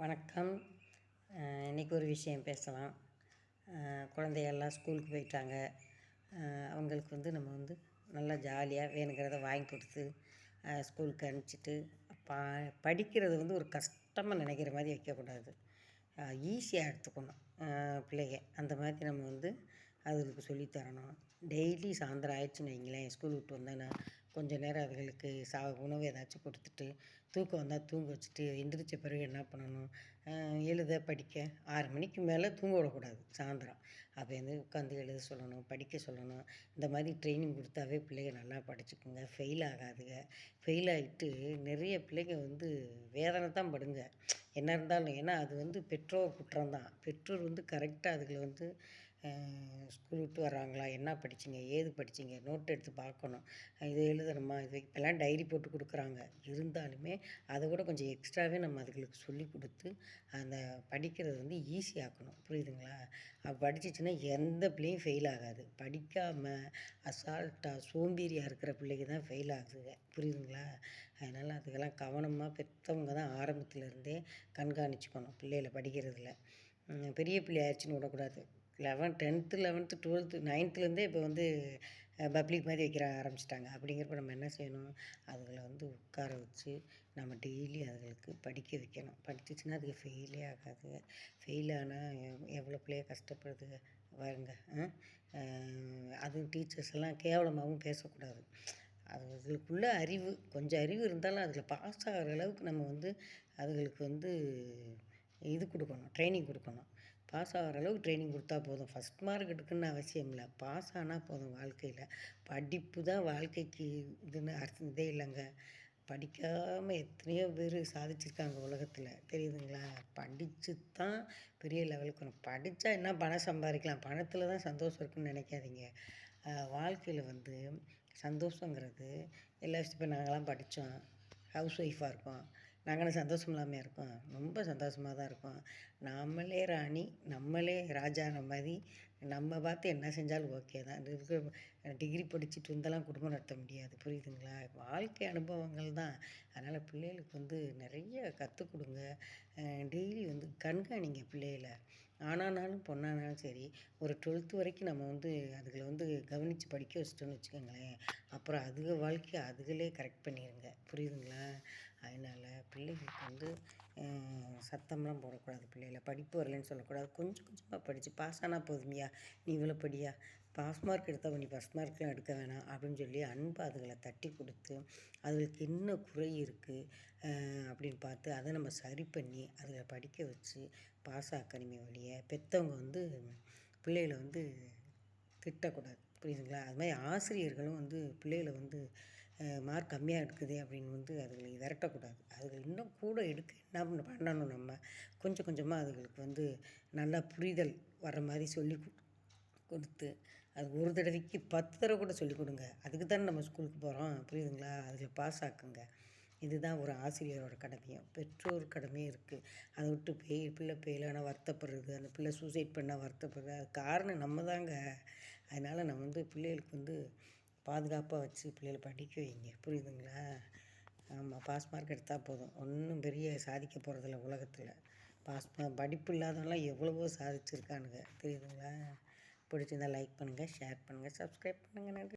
வணக்கம். இன்றைக்கி ஒரு விஷயம் பேசலாம். குழந்தையெல்லாம் ஸ்கூலுக்கு போயிட்டாங்க. அவங்களுக்கு வந்து நம்ம வந்து நல்லா ஜாலியாக வேணுங்கிறத வாங்கி கொடுத்து ஸ்கூலுக்கு அனுப்பிச்சிட்டு பா படிக்கிறது வந்து ஒரு கஷ்டமாக நினைக்கிற மாதிரி வைக்கக்கூடாது. ஈஸியாக எடுத்துக்கணும். பிள்ளைங்க. அந்த மாதிரி நம்ம வந்து அதுகளுக்கு சொல்லித்தரணும். டெய்லி சாயந்தரம் ஆயிடுச்சுன்னு வைங்களேன் ஸ்கூல் விட்டு வந்தோன்னா கொஞ்சம் நேரம் அதுகளுக்கு சா உணவு ஏதாச்சும் கொடுத்துட்டு தூக்கம் வந்தால் தூங்க வச்சுட்டு எந்திரிச்ச பிறகு என்ன பண்ணணும்? எழுத படிக்க. ஆறு மணிக்கு மேலே தூங்க விடக்கூடாது சாயந்தரம். அப்போ வந்து உட்காந்து எழுத சொல்லணும் படிக்க சொல்லணும். இந்த மாதிரி ட்ரைனிங் கொடுத்தாவே பிள்ளைங்க நல்லா படிச்சுக்குங்க. ஃபெயில் ஆகாதுங்க. ஃபெயில் ஆகிட்டு நிறைய பிள்ளைங்க வந்து வேதனை தான் படுங்க. என்ன இருந்தாலும் ஏன்னா அது வந்து பெற்றோர் குற்றம் தான். பெற்றோர் வந்து கரெக்டாக அதுகளை வந்து ஸ்கூல் விட்டு வர்றாங்களா? என்ன படிச்சீங்க? ஏது படிச்சீங்க? நோட் எடுத்து பார்க்கணும். இது எழுதணுமா? இது இப்போல்லாம் டைரி போட்டு கொடுக்குறாங்க. இருந்தாலுமே அதை கூட கொஞ்சம் எக்ஸ்ட்ராவே நம்ம அதுகளுக்கு சொல்லி கொடுத்து அந்த படிக்கிறது வந்து ஈஸியாக்கணும் புரியுதுங்களா? அப்போ படிச்சிச்சுன்னா எந்த பிள்ளையும் ஃபெயில் ஆகாது. படிக்காமல் அசால்ட்டாக சோம்பேறியாக இருக்கிற பிள்ளைங்க தான் ஃபெயில் ஆகுதுங்க புரியுதுங்களா? அதனால் அதுக்கெல்லாம் கவனமாக பெற்றவங்க தான் ஆரம்பத்துலேருந்தே கண்காணிச்சுக்கணும் பிள்ளைகளை படிக்கிறதுல. பெரிய பிள்ளை ஆயிடுச்சுன்னு விடக்கூடாது. லெவன் டென்த்து லெவன்த்து டுவெல்த்து நைன்த்துலேருந்தே இப்போ வந்து பப்ளிக் மாதிரி வைக்கிற ஆரம்பிச்சிட்டாங்க. அப்படிங்கிறப்ப நம்ம என்ன செய்யணும்? அதுகளை வந்து உட்கார வச்சு நம்ம டெய்லி அதுகளுக்கு படிக்க வைக்கணும். படிச்சிச்சுன்னா அதுக்கு ஃபெயிலே ஆகாதுங்க ஃபெயில் ஆனால் எவ்வளோ பிள்ளைய கஷ்டப்படுதுங்க பாருங்க அதுவும் டீச்சர்ஸ் எல்லாம் கேவலமாகவும் பேசக்கூடாது. அதுகளுக்குள்ள அறிவு கொஞ்சம் அறிவு இருந்தாலும் அதில் பாஸ் ஆகிற அளவுக்கு நம்ம வந்து அதுகளுக்கு வந்து இது கொடுக்கணும் ட்ரைனிங் கொடுக்கணும். பாஸ் ஆகிற அளவுக்கு ட்ரைனிங் கொடுத்தா போதும். ஃபஸ்ட் மார்க் எடுக்கணும்னு அவசியம் இல்லை. பாஸ் ஆனால் போதும் வாழ்க்கையில். படிப்பு தான் வாழ்க்கைக்கு இதுன்னு அர்த்தம் இதே இல்லைங்க. படிக்காமல் எத்தனையோ பேர் சாதிச்சிருக்காங்க உலகத்தில். தெரியுதுங்களா? படித்து தான் பெரிய லெவலுக்கு வரும் படித்தா என்ன பணம் சம்பாதிக்கலாம். பணத்தில் தான் சந்தோஷம் இருக்குன்னு நினைக்காதீங்க. வாழ்க்கையில் வந்து சந்தோஷங்கிறது எல்லா இப்போ நாங்களாம் படித்தோம் ஹவுஸ் ஒய்ஃபாக இருக்கோம். நாங்களும் சந்தோஷம் இல்லாமல் இருக்கோம் ரொம்ப சந்தோஷமாக தான் இருக்கோம் நாமளே ராணி நம்மளே ராஜான மாதிரி நம்ம பார்த்து என்ன செஞ்சாலும் ஓகே தான். டிகிரி படிச்சுட்டு இருந்தாலும் குடும்பம் நடத்த முடியாது. புரியுதுங்களா? வாழ்க்கை அனுபவங்கள் தான். அதனால் பிள்ளைகளுக்கு வந்து நிறைய கற்றுக் கொடுங்க. டெய்லி வந்து கண்காணிங்க பிள்ளைகளை. ஆனானாலும் பொண்ணானாலும் சரி ஒரு டுவெல்த்து வரைக்கும் நம்ம வந்து அதுகளை வந்து கவனித்து படிக்க வச்சிட்டோன்னு வச்சுக்கோங்களேன். அப்புறம் அதுக வாழ்க்கையை அதுகளே கரெக்ட் பண்ணிடுங்க புரியுதுங்களா? அதனால் பிள்ளைகளுக்கு வந்து சத்தம்லாம் போடக்கூடாது பிள்ளைகளை படிப்பு வரலைன்னு சொல்லக்கூடாது. கொஞ்சம் கொஞ்சமாக படித்து பாஸ் ஆனால் போதுமையா நீ இவ்வளோ படியா? பாஸ் மார்க் எடுத்தால் நீ ஃபஸ்ட் மார்க்லாம் எடுக்க வேணாம் அப்படின்னு சொல்லி அன்பு அதுகளை தட்டி கொடுத்து அதுகளுக்கு என்ன குறை இருக்குது அப்படின்னு பார்த்து அதை நம்ம சரி பண்ணி அதுகளை படிக்க வச்சு பாஸ் ஆக்கணுமே வழிய பெற்றவங்க வந்து பிள்ளைகளை வந்து திட்டக்கூடாது. புரியுதுங்களா? அது மாதிரி ஆசிரியர்களும் வந்து பிள்ளைகளை வந்து மார்க் கம்மியாக எடுக்குது அப்படின்னு வந்து அதுகளை விரட்டக்கூடாது. அதுகள் இன்னும் கூட எடுக்க என்ன பண்ணணும் நம்ம? கொஞ்சம் கொஞ்சமாக அதுகளுக்கு வந்து நல்லா புரிதல் வர்ற மாதிரி சொல்லி கொடுத்து அது ஒரு தடவைக்கு பத்து தடவை கூட சொல்லிக் கொடுங்க. அதுக்கு தானே நம்ம ஸ்கூலுக்கு போகிறோம் புரியுதுங்களா? அதில் பாஸ் ஆக்குங்க. இதுதான் ஒரு ஆசிரியரோட கடமையும் பெற்றோர் கடமையும் இருக்குது அதை விட்டு பெய் பிள்ளை பெயிலான வருத்தப்படுறது அந்த பிள்ளை சூசைட் பண்ணால் வருத்தப்படுறது. அது காரணம் நம்ம தாங்க. அதனால் நம்ம வந்து பிள்ளைகளுக்கு வந்து பாதுகாப்பாக வச்சு பிள்ளைகளை படிக்க வைங்க. புரியுதுங்களா? ஆமாம் பாஸ் மார்க் எடுத்தால் போதும். ஒன்றும் பெரிய சாதிக்க போகிறதில்ல உலகத்தில். பாஸ் படிப்பு இல்லாதவங்களாம் எவ்வளவோ சாதிச்சிருக்கானுங்க. தெரியுதுங்களா பிடிச்சிருந்தா லைக் பண்ணுங்கள் ஷேர் பண்ணுங்கள் சப்ஸ்கிரைப் பண்ணுங்கள் நன்றி.